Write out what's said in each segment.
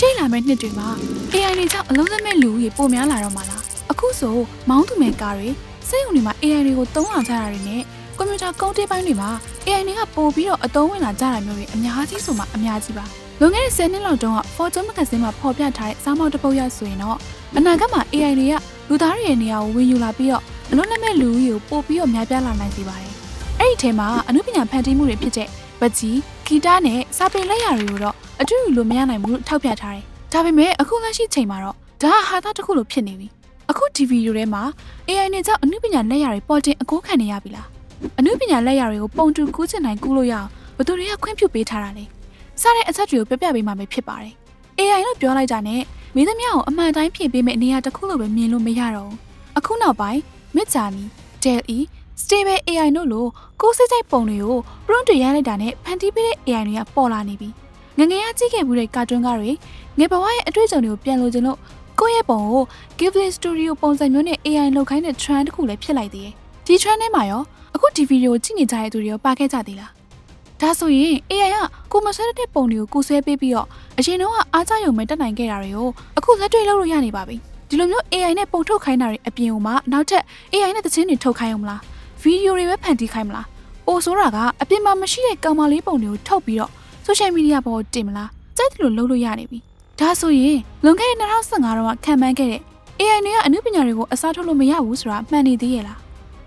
ရှေ့လာမယ့်နှစ်တွေမှာ AI တွေကြောင့်အလုံးစုံမဲ့လူကြီးပိုများလာတော့မှာလားအခုဆိုမောင်းသူမဲ့ကားတွေစိတ်ုံတွေမှာ AI တွေကိုသုံးလာကြတာတွေနဲ့ကွန်ပျူတာကုန်းတေးပိုင်းတွေမှာ AI တွေကပို့ပြီးတော့အသုံးဝင်လာကြတာမျိုးတွေအများကြီးဆိုမှအများကြီးပါလွန်ခဲ့တဲ့10နှစ်လောက်တုန်းက Fortune Magazine မှာဖော်ပြထားတဲ့စောင်းမောက်တစ်ပုတ်ရဆိုရင်တော့အနာဂတ်မှာ AI တွေကလူသားတွေရဲ့နေရာကိုဝင်ယူလာပြီးတော့အလုံးလက်မဲ့လူကြီးကိုပို့ပြီးတော့များပြားလာနိုင်စေပါတယ်အဲ့ဒီထဲမှာအမှုပညာဖန်တီးမှုတွေဖြစ်တဲ့ပကြီးဂီတနဲ့စာပေလက်ရာတွေကိုတော့ အတူတူလို့မရနိုင်ဘူးလို့ထောက်ပြထားတယ်ဒါပေမဲ့အခုလက်ရှိချိန်မှာတော့ဒါဟာဟာသားတစ်ခုလိုဖြစ်နေပြီအခုဒီဗီဒီယိုထဲမှာ AI နဲ့ကြောင့်အမှုပညာလက်ရာတွေပေါ်တင်အကိုးခံနေရပြီလားအမှုပညာလက်ရာတွေကိုပုံတူကူးချင်နိုင်ကူးလို့ရအောင်ဘယ်သူတွေကခွင့်ပြုပေးထားတာလဲစတဲ့အချက်တွေကိုပြပြပေးမှပဲဖြစ်ပါတယ် AI လို့ပြောလိုက်တာနဲ့မိသမျှကိုအမှန်တိုင်းဖြည့်ပေးမယ့်နေရာတစ်ခုလိုပဲမြင်လို့မရတော့ဘူးအခုနောက်ပိုင်း Midjourney, DALL-E, Stable AI တို့လိုကိုယ်စိတ်စိတ်ပုံတွေကို prompt တွေရိုက်လိုက်တာနဲ့ဖန်တီးပေးတဲ့ AI တွေကပေါ်လာနေပြီ ငငယ်ရကြည့်ခဲ့မှုတဲ့ကာတွန်းကားတွေငယ်ဘဝရဲ့အတွေ့အကြုံတွေကိုပြန်လို့ခြင်းလို့ကိုယ့်ရဲ့ပုံကို Ghibli Studio ပုံစံမျိုးနဲ့ AI လောက်ခိုင်းတဲ့ trend တစ်ခုလည်းဖြစ်လိုက်သေးတယ်ဒီ trend ထဲမှာရောအခုဒီဗီဒီယိုကြည့်နေကြတဲ့သူတွေရောပါခဲ့ကြသေးလားဒါဆိုရင် AI ကကိုမဆွဲတဲ့ပုံတွေကိုကိုဆွဲပေးပြီးတော့အရင်တော့အားကြရုံပဲတက်နိုင်ခဲ့တာတွေကိုအခုလက်တွေ့လုပ်လို့ရနေပါပြီဒီလိုမျိုး AI နဲ့ပုံထုတ်ခိုင်းတာတွေအပြင်ကိုမှနောက်ထပ် AI နဲ့သချင်းတွေထုတ်ခိုင်းအောင်မလားဗီဒီယိုတွေပဲဖန်တီးခိုင်းမလားပိုဆိုတာကအပြင်မှာမရှိတဲ့ကောင်မလေးပုံတွေကိုထုတ်ပြီးတော့ social media ပေါ်တင်မလားကြိုက်တယ်လို့လုပ်လို့ရနေပြီဒါဆိုရင်လွန်ခဲ့တဲ့2015တော့ခံမှန်းခဲ့တဲ့ AI တွေကအမှုပညာတွေကိုအစားထိုးလို့မရဘူးဆိုတာမှန်နေသေးရဲ့လား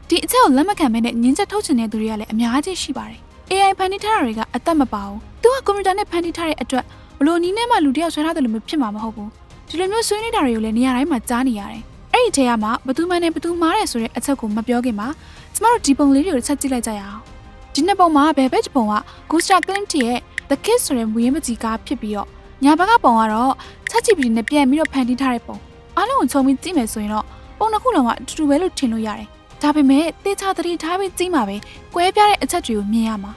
ဒီအချက်ကိုလက်မခံမဲနဲ့ညင်ချက်ထုတ်ချင်တဲ့သူတွေကလည်းအများကြီးရှိပါတယ် AI ဖန်တီးထားတာတွေကအသက်မပါဘူးသူကကွန်ပျူတာနဲ့ဖန်တီးထားတဲ့အတွက်ဘလို့နီးနဲ့မှလူတယောက်ဆွဲထားတယ်လို့မဖြစ်မှာမဟုတ်ဘူးဒီလိုမျိုးဆွေးနေတာတွေကိုလည်းနေရာတိုင်းမှာကြားနေရတယ်အဲ့ဒီထဲကမှဘသူမှန်နဲ့ဘသူမှားတယ်ဆိုတဲ့အချက်ကိုမပြောခင်မှာကျမတို့ဒီပုံလေးတွေကိုတစ်ချက်ကြည့်လိုက်ကြရအောင်ဒီနှစ်ပုံမှာဘယ်ဘက်တစ်ပုံက Gustav Klimt ရဲ့ The Kiss ဆိုတဲ့မူရင်းမကြီးကားဖြစ်ပြီးတော့ညာဘက်ကပုံကတော့ ChatGPT နဲ့ပြန်ပြီးတော့ဖန်တီးထားတဲ့ပုံအားလုံးကိုခြုံပြီးကြည့်မယ်ဆိုရင်တော့ပုံတစ်ခုလုံးကအတူတူပဲလို့ထင်လို့ရတယ်ဒါပေမဲ့တေချာသတိထားပြီးကြည့်မှာပဲကွဲပြားတဲ့အချက်တွေကိုမြင်ရမှာ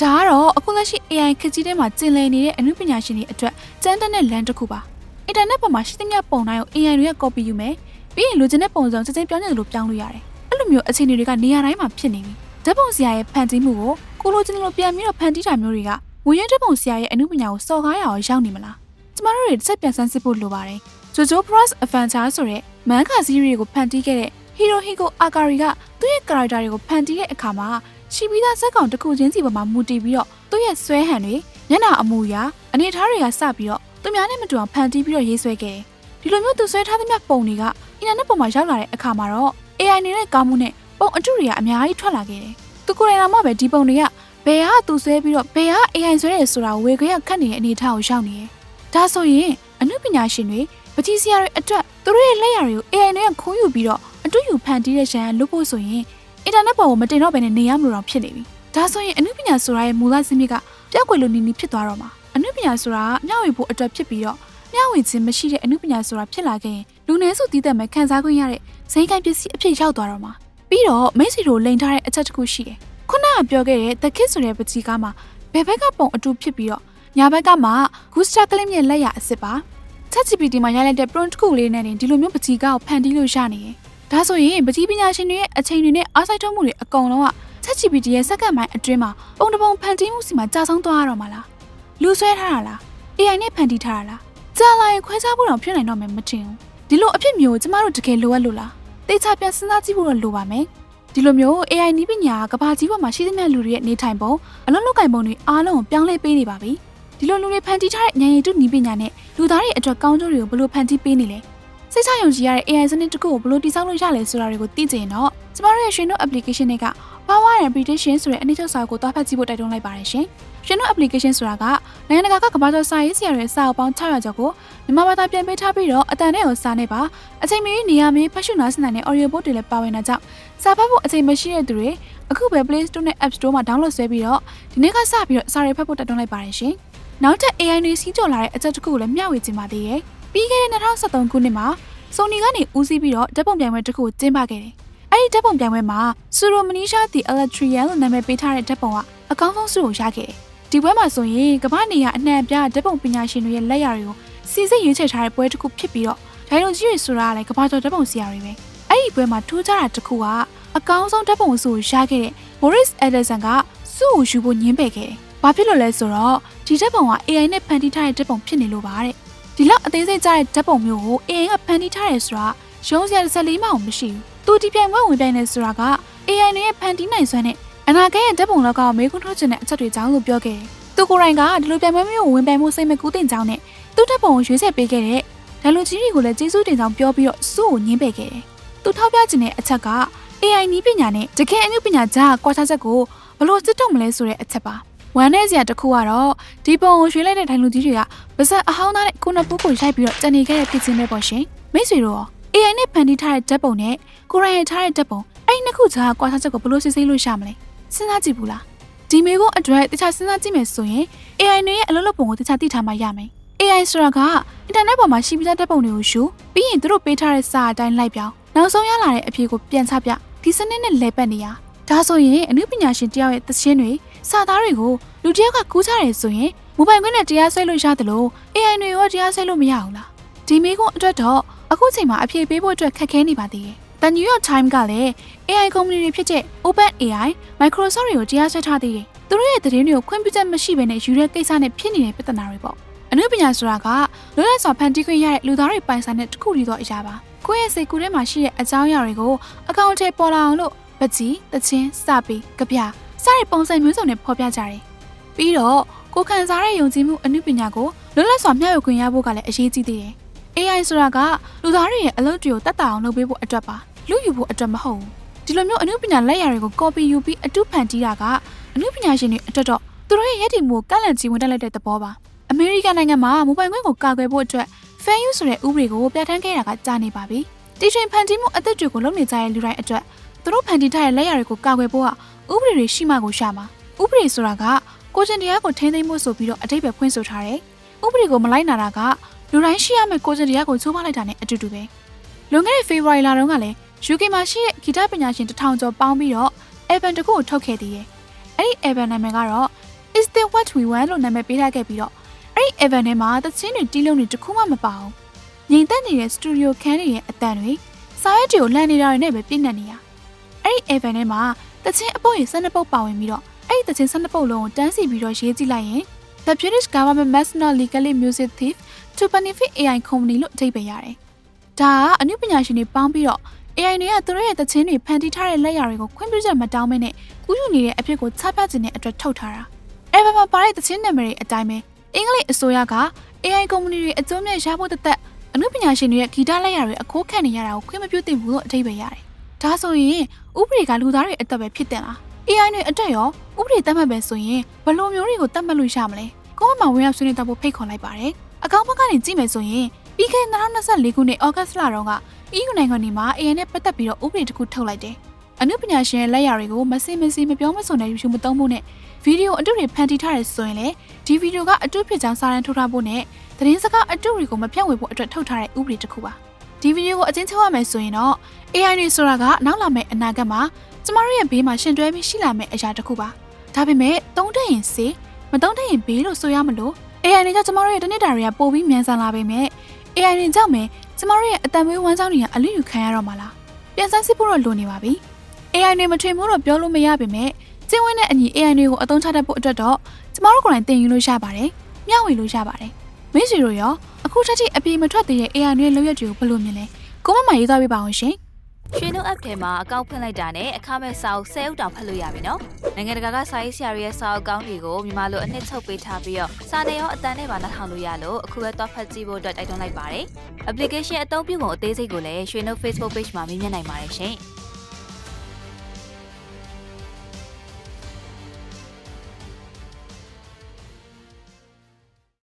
ဒါကတော့အခုလက်ရှိ AI ခက်ကြီးထဲမှာကျင်လည်နေတဲ့အမှုပညာရှင်တွေအတွက်စမ်းတဲ့လမ်းတစ်ခုပါအင်တာနက်ပေါ်မှာရှိသမျှပုံတိုင်းကို AI တွေက copy ယူမယ်ပြီးရင်လူချင်းတဲ့ပုံစံချက်ချင်းပြောင်းနေတယ်လို့ပြောင်းလို့ရတယ်အဲ့လိုမျိုးအခြေအနေတွေကနေရာတိုင်းမှာဖြစ်နေပြီဓာတ်ပုံဆရာရဲ့ဖန်တီးမှုကိုကိုလိုချင်တယ်လို့ပြန်ပြီးတော့ဖန်တီးတာမျိုးတွေက ငွေရဓာတ်ပုံဆရာရဲ့အမှုပညာကိုစော်ကားရအောင်ရောက်နေမလားကျမတို့တွေတစ်ချက်ပြန်ဆန်းစစ်ဖို့လိုပါတယ် JoJo Plus Adventure ဆိုတဲ့မန်ကာစီးရီးကိုဖန်တီးခဲ့တဲ့ Hirohiko Akari ကသူ့ရဲ့ character တွေကိုဖန်တီးတဲ့အခါမှာရှိပြီးသားဇက်ကောင်တစ်ခုချင်းစီပေါ်မှာမူတည်ပြီးတော့သူ့ရဲ့ဆွဲဟန်တွေညနာအမူအရာအနေအထားတွေကစပြီးတော့သူများနဲ့မတူအောင်ဖန်တီးပြီးတော့ရေးဆွဲခဲ့တယ်။ဒီလိုမျိုးသူဆွဲထားသမျှပုံတွေကအင်တာနက်ပေါ်မှာရောက်လာတဲ့အခါမှာတော့ AI နေတဲ့ကောင်းမှုနဲ့ပုံအတုတွေကအများကြီးထွက်လာခဲ့တယ်။သူကိုယ်တိုင်တော့မှပဲဒီပုံတွေက ဘယ်ဟာသူဆွဲပြီးတော့ဘယ်ဟာ AI ဆွဲတယ်ဆိုတာဝေခွင့်ရခတ်နေတဲ့အနေအထားကိုရောက်နေတယ်။ဒါဆိုရင်အမှုပညာရှင်တွေပကြီးစရာတွေအတွက်သူတို့ရဲ့လက်ရာတွေကို AI နဲ့ခိုးယူပြီးတော့အတူယူဖန်တီးတဲ့ရှမ်းလုပ်ဖို့ဆိုရင်အင်တာနက်ပေါ်ကိုမတင်တော့ဘဲနဲ့နေရမလို့တော့ဖြစ်နေပြီ။ဒါဆိုရင်အမှုပညာဆိုတာရဲ့မူလစနစ်ကပျောက်ကွယ်လို့နီးနီးဖြစ်သွားတော့မှာ။အမှုပညာဆိုတာကမျှဝေဖို့အတွက်ဖြစ်ပြီးတော့မျှဝေခြင်းမရှိတဲ့အမှုပညာဆိုတာဖြစ်လာခဲ့ရင်လူနည်းစုတည်တဲ့မဲ့ခံစား권ရတဲ့ဇိမ်ကိုင်ပစ္စည်းအဖြစ်ရောက်သွားတော့မှာ။ပြီးတော့မိတ်ဆွေတို့လိန်ထားတဲ့အချက်တစ်ခုရှိတယ်။ခုနက ပြောခဲ့တဲ့ The Kid ဆိုတဲ့ပကြီးကားမှာဘယ်ဘက်ကပုံအတူဖြစ်ပြီးတော့ညာဘက်ကမှ Gustav Klimt ရဲ့လက်ရအစ်စ်ပါ။ ChatGPT မှာရိုက်လိုက်တဲ့ prompt တစ်ခုလေးနဲ့တင်ဒီလိုမျိုးပကြီးကားကိုဖန်တီးလို့ရနေတယ်။ဒါဆိုရင်ပကြီးပညာရှင်တွေရဲ့အချိန်တွေနဲ့အားစိုက်ထုတ်မှုတွေအကုန်လုံးက ChatGPT ရဲ့စက္ကန့်ပိုင်းအတွင်းမှာပုံတစ်ပုံဖန်တီးမှုစီမှာကြာဆုံးသွားရတော့မှာလား။လူဆွဲထားတာလား။ AI နဲ့ဖန်တီးထားတာလား။ကြာလာရင်ခွဲခြားဖို့တော့ဖြစ်နိုင်တော့မယ်မထင်ဘူး။ဒီလိုအဖြစ်မျိုးကျမတို့တကယ်လိုအပ်လို့လား။တေချာပြန်စဉ်းစားကြည့်ဖို့တော့လိုပါမယ်။ ဒီလိုမျိုး AI နည်းပညာကကဘာကြီးပေါ်မှာရှိသမျှလူတွေရဲ့နေထိုင်ပုံအလုံးလောက်ကင်ပုံတွေအားလုံးကိုပြောင်းလဲပေးနေပါပြီ။ဒီလိုလူတွေဖန်တီးထားတဲ့ဉာဏ်ရည်တုနည်းပညာနဲ့လူသားတွေအတွက်ကောင်းကျိုးတွေကိုဘယ်လိုဖန်တီးပေးနေလဲ။စိတ်ချယုံကြည်ရတဲ့ AI စနစ်တစ်ခုကိုဘယ်လိုတည်ဆောက်လို့ရလဲဆိုတာတွေကိုသိချင်တော့ကျမတို့ရဲ့ရွှေနှုတ် application တွေက Power and Prediction ဆိုတဲ့အနည်းချုပ်စာကိုသွားဖတ်ကြည့်ဖို့တိုက်တွန်းလိုက်ပါတယ်ရှင်။ရွှေနှုတ် application ဆိုတာကနိုင်ငံတကာကကမ္ဘာကျော်စာရေးဆရာတွေစာအုပ်ပေါင်း600ကျော်ကိုမြန်မာဘာသာပြန်ပေးထားပြီးတော့အတန်နဲ့ကိုစာနဲ့ပါအချိန်မီနေရာမီဖတ်ရှုနားဆင်နိုင်တဲ့ audio book တွေလည်းပါဝင်တာကြောင့်စာဖတ်ဖို့အချိန်မရှိတဲ့သူတွေအခုပဲ Play Store နဲ့ App Store မှာ download ဆွဲပြီးတော့ဒီနေ့ကစပြီးတော့စာတွေဖတ်ဖို့တိုက်တွန်းလိုက်ပါတယ်ရှင်။နောက်ထပ် AI တွေစီးကြော်လာတဲ့အချက်တစ်ခုကိုလည်းမျှဝေခြင်းပါသေးရဲ့။ပြီးခဲ့တဲ့2023ခုနှစ်မှာ Sony ကနေဦးစီးပြီးတော့ဓာတ်ပုံပြိုင်ပွဲတစ်ခုကိုကျင်းပခဲ့တယ်။ အဲ့ဒီဓာတ်ပုံပြိုင်ပွဲမှာ Suro Manisha the Electrian လို့နာမည်ပေးထားတဲ့ဓာတ်ပုံကအကောင်းဆုံးဆုကိုရခဲ့တယ်။ဒီပွဲမှာဆိုရင်ကမ္ဘာနေရအနှံ့အပြားဓာတ်ပုံပညာရှင်တွေရဲ့လက်ရာတွေကိုစီစစ်ရွေးချယ်ထားတဲ့ပွဲတစ်ခုဖြစ်ပြီးတော့ဒိုင်လုံကြီးတွေဆိုတာကလည်းကမ္ဘာကျော်ဓာတ်ပုံဆရာတွေပဲ။အဲ့ဒီပွဲမှာထူးခြားတာတစ်ခုကအကောင်းဆုံးဓာတ်ပုံဆုကိုရခဲ့တဲ့ Boris Ederson ကဆုကိုယူဖို့ညှင်းပယ်ခဲ့တယ်။ဘာဖြစ်လို့လဲဆိုတော့ဒီဓာတ်ပုံက AI နဲ့ဖန်တီးထားတဲ့ဓာတ်ပုံဖြစ်နေလို့ပါတဲ့။ဒီဒီလောက်အသေးစိတ်ကြတဲ့ဓာတ်ပုံမျိုးကို AI ကဖန်တီးထားတယ်ဆိုတာ ရုံးစရာတစ်စက်လေးမှမရှိဘူးသူဒီပြိုင်ပွဲဝင်ပြိုင်နေဆိုတာက AI တွေရဲ့ဖန်တီးနိုင်စွမ်းနဲ့အနာဂတ်ရဲ့ဓာတ်ပုံလောကကိုမေးခွန်းထုတ်ချင်တဲ့အချက်တွေကြောင့်လို့ပြောခဲ့တယ်သူကိုယ်တိုင်ကဒီလိုပြိုင်ပွဲမျိုးကိုဝင်ပြိုင်မှုစိတ်မကူးတင်ကြောင်းနဲ့သူ့ဓာတ်ပုံကိုရွေးချယ်ပေးခဲ့တဲ့ဒါလူကြီးတွေကိုလည်းကျေးဇူးတင်ကြောင်းပြောပြီးတော့စုကိုညှင်းပယ်ခဲ့တယ်သူထောက်ပြချင်တဲ့အချက်က AI နည်းပညာနဲ့တကယ်အမှုပညာကြားကွာခြားချက်ကိုဘယ်လို့စစ်ထုတ်မလဲဆိုတဲ့အချက်ပါဝမ်းနဲ့စရာတစ်ခုကတော့ဒီပုံကိုရွှေလိုက်တဲ့ထိုင်လူကြီးတွေကပါဇက်အဟောင်းသားနဲ့ကိုနပူးကိုရိုက်ပြီးတော့တန်နေခဲ့တဲ့ဖြစ်ချင်းပဲပေါ့ရှင်မိတ်ဆွေတို့ရော AI နဲ့ဖန်တီးထားတဲ့ဓာတ်ပုံနဲ့ကိုရိုင်းရထားတဲ့ဓာတ်ပုံအဲ့ဒီနှစ်ခုကြားကွာခြားချက်ကိုဘယ်လို့စစ်ဆေးလို့ရှာမလဲစဉ်းစားကြည့်ဘူးလားဒီမေကိုအတွက်တခြားစဉ်းစားကြည့်မယ်ဆိုရင် AI တွေရဲ့အလုပ်လုပ်ပုံကိုတခြားသိထားမှရမယ် AI ဆိုတာကအင်တာနက်ပေါ်မှာရှိပြီးသားဓာတ်ပုံတွေကိုယူပြီးရင်သူတို့ပေးထားတဲ့စာအတိုင်းလိုက်ပြောင်းနောက်ဆုံးရလာတဲ့အဖြေကိုပြန်ချပြဒီစနစ်နဲ့လဲပတ်နေရဒါဆိုရင်အနုပညာရှင်တယောက်ရဲ့သချင်းတွေစာသားတွေကိုလူတစ်ယောက်ကကူးချတယ်ဆိုရင်မိုဘိုင်ခွင့်နဲ့တရားဆွဲလို့ရတယ်လို့ AI တွေရောတရားဆွဲလို့မရဘူးလားဒီမေကွန်းအတွက်တော့ အခုချိန်မှာအဖြေပေးဖို့အတွက်ခက်ခဲနေပါသေးတယ် The New York Times ကလည်း AI ကုမ္ပဏီတွေဖြစ်တဲ့ OpenAI, Microsoft တွေကိုတရားစွဲထားသေးတယ်သူတို့ရဲ့သတင်းတွေကိုခွင့်ပြုချက်မရှိဘဲနဲ့ယူတဲ့ကိစ္စနဲ့ဖြစ်နေတဲ့ပြဿနာတွေပေါ့အနုပညာဆိုတာကလွတ်လပ်စွာဖန်တီးခွင့်ရတဲ့လူသားတွေပိုင်ဆိုင်တဲ့တစ်ခုတည်းသောအရာပါကိုယ့်ရဲ့စိတ်ကူးထဲမှာရှိတဲ့အကြောင်းအရာတွေကိုအကောင့်ထဲပေါ်လာအောင်လို့ပကြီးတချင်းစပီကြပြစတဲ့ပုံစံမျိုးစုံနဲ့ဖော်ပြကြတယ်ပြီးတော့ကိုယ်ခံစားတဲ့ယုံကြည်မှုအနုပညာကိုလွတ်လပ်စွာမျှဝေခွင့်ရဖို့ကလည်းအရေးကြီးသေးတယ် AI ဆိုတာကလူသားတွေရဲ့အလုပ်တွေကိုတတ်တာအောင်လုပ်ပေးဖို့အတွက်ပါလူယူဖို့အတွက်မဟုတ်ဘူးဒီလိုမျိုးအနုပညာလက်ရာတွေကို copy ယူပြီးအတုဖန်တီးတာကအနုပညာရှင်တွေအတွက်တော့သူတို့ရဲ့ရည်တည်မှုကိုကန့်လန့်ကြီးဝင်တက်လိုက်တဲ့သဘောပါအမေရိကန်နိုင်ငံမှာမိုဘိုင်ခွင့်ကိုကာကွယ်ဖို့အတွက် fair use ဆိုတဲ့ဥပဒေကိုပြဋ္ဌာန်းခဲ့တာကကြာနေပါပြီတီထွင်ဖန်တီးမှုအသက်တွေကိုလုပ်နေကြတဲ့လူတိုင်းအတွက်သူတို့ဖန်တီးထားတဲ့လက်ရာတွေကိုကာကွယ်ဖို့ကဥပဒေတွေရှိမှကိုရှာမှာဥပဒေဆိုတာကကိုကျင်တရားကိုထိန်းသိမ်းဖို့ဆိုပြီးတော့အတိတ်ပဲဖွင့်ဆိုထားတယ်ဥပဒေကိုမလိုက်နာတာက လူတိုင်းရှိရမယ့်ကိုကျင်တရားကိုချိုးဖောက်လိုက်တာနဲ့အတူတူပဲလွန်ခဲ့တဲ့ဖေဖော်ဝါရီလတုန်းကလည်း UK မှာရှိတဲ့ဂီတပညာရှင်တစ်ထောင်ကျော်ပေါင်းပြီးတော့ album တစ်ခုကိုထုတ်ခဲ့သေးတယ်အဲ့ဒီ album နာမည်ကတော့ Is the what we want လို့နာမည်ပေးထားခဲ့ပြီးတော့အဲ့ဒီ album ထဲမှာသချင်းတွေတီးလုံးတွေတစ်ခုမှမပါဘူးငြိမ်သက်နေတဲ့ studio ခန်းတွေရဲ့အတန်တွေစာရွက်တွေကိုလှန်နေတာတွေနဲ့ပဲပြည့်နေနေရအဲ့ဒီ album ထဲမှာသချင်းအပုတ်ရေ12ပုတ်ပါဝင်ပြီးတော့အဲ့ဒီသချင်း12ပုတ်လုံးကိုတန်းစီပြီးတော့ရေးကြည့်လိုက်ရင် The British government must not legally music thief to benefit AI company လို့အဓိပ္ပာယ်ရတယ်ဒါကအနုပညာရှင်တွေပေါင်းပြီးတော့ AI တွေကသူတို့ရဲ့တခြင်းတွေဖန်တီးထားတဲ့လက်ရာတွေကိုခွင့်ပြုချက်မတောင်းမနဲ့ကူးယူနေတဲ့အဖြစ်ကိုချပြခြင်းတဲ့အတွက်ထုတ်ထားတာ။ Album မှာပါတဲ့တခြင်းနာမည်တွေအတိုင်းပဲအင်္ဂလိပ်အစိုးရက AI ကုမ္ပဏီတွေအကျိုးမြတ်ရဖို့တသက်အမှုပညာရှင်တွေရဲ့ဂီတလက်ရာတွေအခိုးခံနေရတာကိုခွင့်မပြုသင့်ဘူးလို့အဓိပ္ပာယ်ရတယ်။ဒါဆိုရင်ဥပဒေကလူသားတွေအသက်ပဲဖြစ်တယ်လား။ AI တွေအတွက်ရောဥပဒေသတ်မှတ်ပဲဆိုရင်ဘယ်လိုမျိုးတွေကိုသတ်မှတ်လို့ရမလဲ။ကောမမှာဝင်ရောက်ဆွေးနွေးတော့ဖို့ဖိတ်ခေါ်လိုက်ပါတယ်။အကောင့်ဘက်ကနေကြည့်မယ်ဆိုရင်ပြီးခဲ့တဲ့2024ခုနှစ်ဩဂတ်စ်လတုန်းက EU နိုင်ငံတွေမှာ AI နဲ့ပတ်သက်ပြီးတော့ဥပဒေတစ်ခုထုတ်လိုက်တယ်။အနုပညာရှင်ရဲ့လက်ရာတွေကိုမစင်မစီမပြောမစုံတဲ့ယူမသုံးဖို့နဲ့ဗီဒီယိုအတုတွေဖန်တီးထားတယ်ဆိုရင်လေဒီဗီဒီယိုကအတုဖြစ်ကြောင်းစာရန်ထုတ်ထားဖို့နဲ့သတင်းစကားအတုတွေကိုမဖြန့်ဝေဖို့အတွက်ထုတ်ထားတဲ့ဥပဒေတစ်ခုပါ။ ဒီဗီဒီယိုကိုအချင်းချင်းရမယ်ဆိုရင်တော့ AI တွေဆိုတာကနောက်လာမယ့်အနာဂတ်မှာကျမတို့ရဲ့ဘေးမှာရှင်တွဲပြီးရှိလာမယ့်အရာတစ်ခုပါ။ဒါပေမဲ့သုံးတဲ့ရင်စေမသုံးတဲ့ရင်ဘေးလို့ဆိုရမလို့ AI တွေကကျမတို့ရဲ့တနစ်တာတွေကပိုပြီးမြန်ဆန်လာပေမဲ့ AI တွေကြောင့်ပဲကျမတို့ရဲ့အတံမွေးဝမ်းကြောင်းတွေကအလူယူခံရတော့မှာလားပြန်ဆန်းစစ်ဖို့တော့လိုနေပါပြီ AI တွေမထွင်ဘူးတော့ပြောလို့မရပါပဲကျင်းဝင်းတဲ့အညီ AI တွေကိုအသုံးချတတ်ဖို့အတွက်တော့ကျမတို့ကိုယ်တိုင်သင်ယူလို့ရပါတယ်မျှဝေလို့ရပါတယ် မိတ်ဆွေတို့ရောအခုထက်ထိအပြေမထွက်သေးတဲ့ AI တွေလုပ်ရက်တွေကိုဘယ်လိုမြင်လဲကိုမမရေးသွားပြပါအောင်ရှင်ရွှေနှုတ် app ထဲမှာအကောင့်ဖွင့်လိုက်တာနဲ့အခမဲ့စာအုပ်10အုပ်တောင်ဖတ်လို့ရပြီနော်။နိုင်ငံတကာကစာရေးဆရာတွေရဲ့စာအုပ်ကောင်းတွေကိုမြန်မာလိုအနှစ်ချုပ်ပေးထားပြီးတော့စာနယ်ရောအတန်းနဲ့ပါနှာထောင်လို့ရလို့အခုပဲတော့ဖတ်ကြည့်ဖို့အတွက်တိုက်တွန်းလိုက်ပါတယ်။ application အသုံးပြုပုံအသေးစိတ်ကိုလည်းရွှေနှုတ် Facebook page မှာမြင်မြင်နိုင်ပါတယ်ရှင်။